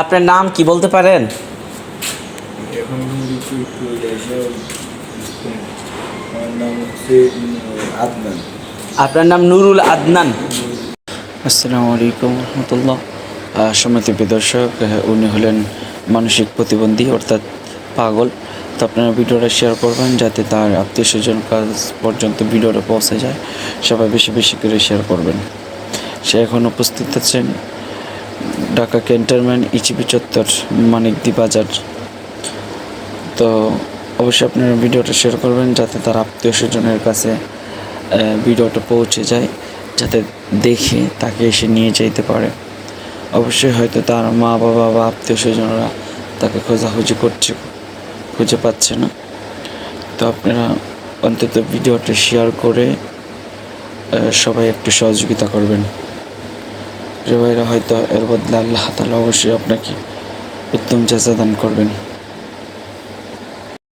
আপনার নাম কি বলতে পারেন? আপনার নাম নুরুল আদনান। আসসালামু আলাইকুম রহমতুল্লাহ। সম্মানিত দর্শক উনি হলেন মানসিক প্রতিবন্ধী অর্থাৎ পাগল। তো আপনারা ভিডিওটা শেয়ার করবেন যাতে তার আত্মীয় স্বজন কাজ পর্যন্ত ভিডিওটা পৌঁছে যায়। সবাই বেশি বেশি করে শেয়ার করবেন। সে এখন উপস্থিত আছেন ঢাকা ক্যান্টনমেন্ট ইচিপি চত্বর, মানিকদি বাজার। তো অবশ্যই আপনারা ভিডিওটা শেয়ার করবেন যাতে তার আত্মীয় স্বজনের কাছে ভিডিওটা পৌঁছে যায়, যাতে দেখে তাকে এসে নিয়ে যেতে পারে। অবশ্যই হয়তো তার মা বাবা বা আত্মীয় স্বজনরা তাকে খোঁজাখুঁজি করছে, খুঁজে পাচ্ছে না। তো আপনারা অন্তত ভিডিওটা শেয়ার করে সবাই একটু সহযোগিতা করবেন। যে ভাইরা হয়তো এর বদলে আল্লাহ তালা অবশ্যই আপনাকে উত্তম চেঁচা দান করবেন।